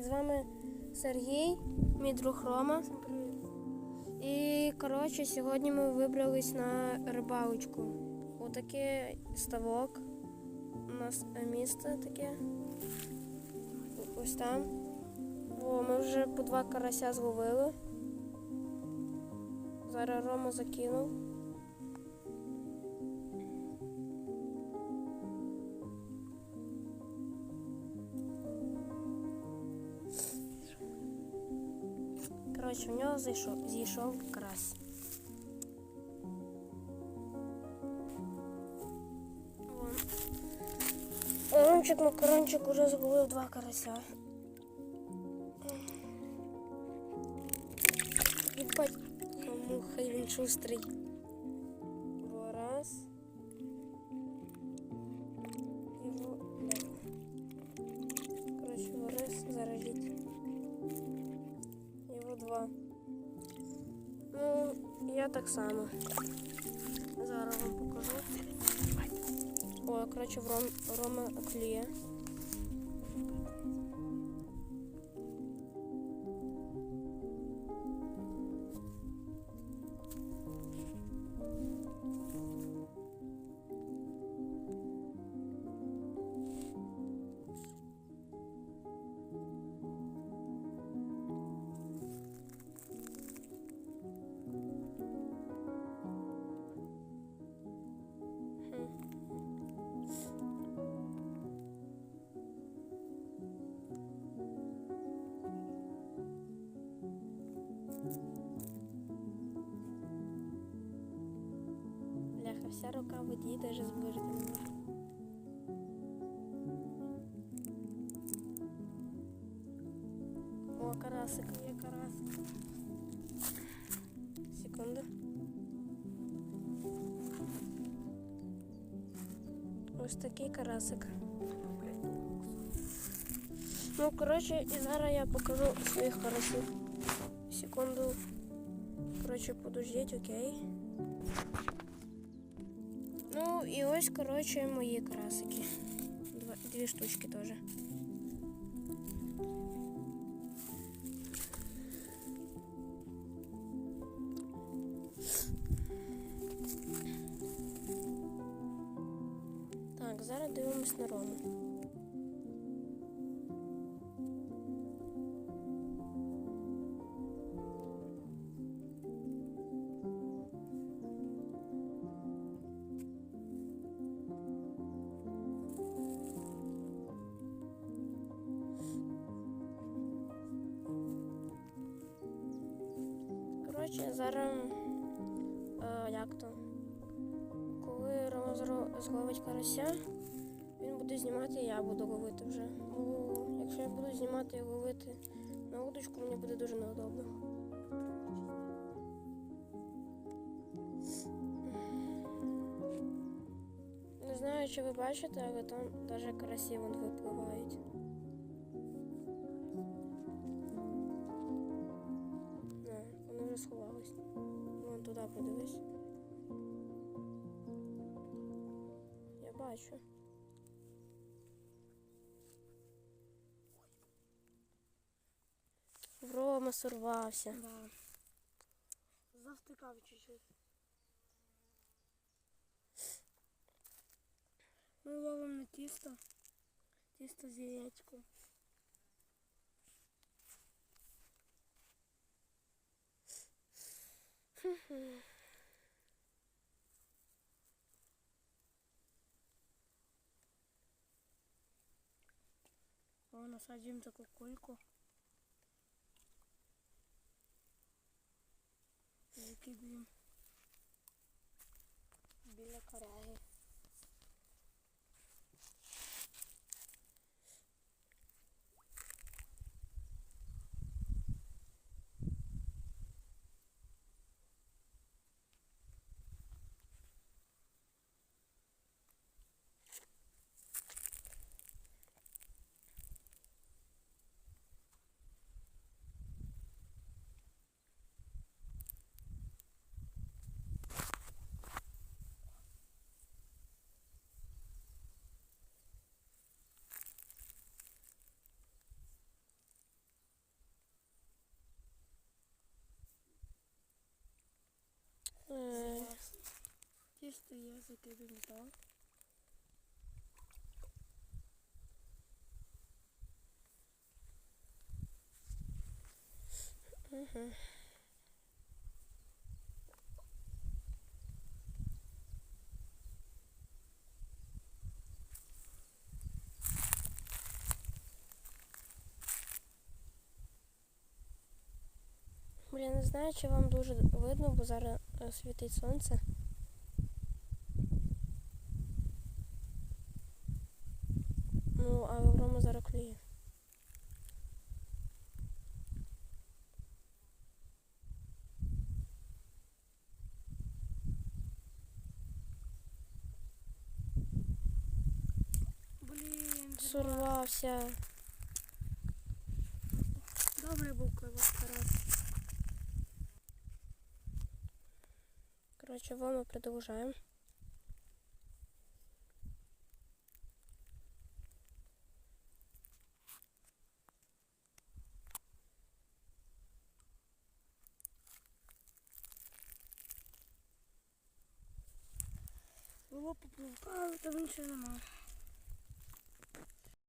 привіт! З вами Сергій, мій друг Рома. І коротше, сьогодні ми вибрались на рибалочку. Отакий ставок. У нас місце таке. Ось там. О, ми вже по два карася зловили. Зараз Рома закинув. Коротше, в нього зайшов, зійшов карась. Вон. Ромчик макарончик уже зловив два карася. Єбать, ну хай він шустрий. Два. Ну, я так само. Зараз вам покажу. О, коротше, в Ром, Рома клює. вся рука в воді, даже зближити не можу. О, карасик, є карасик. Секунду. Ось такий карасик. Ну, коротше, і зараз я покажу своїх карасів. Секунду. Коротше, подождіть, окей. Ну і ось, коротше, мої красики. Два, дві штучки теж. Так, зараз дивимось на Рому. Коротше, зараз е, як то? Коли Рома зловить карася, він буде знімати, і я буду ловити вже. Бо якщо я буду знімати і ловити на удочку, мені буде дуже неудобно. Не знаю, чи ви бачите, але там навіть карасі вон випливають. вони вже сховались. Вон туди подивись. Я бачу. Рома сорвався. Да. Завтикав чуть-чуть. Ми ловимо на тісто. Тісто з яєчком. О, насадим за кукульку. Закидываем. Била караи. біля коряги. тісто є, закидуємо так. Угу. Блін, не знаю, чи вам дуже видно, бо зараз е, світить сонце. Ну, а в Рома зараз клює. Блін, Сорвався. добре був кривок карась. Коротше, ми продовжаємо. Було поплив, але там нічого немає.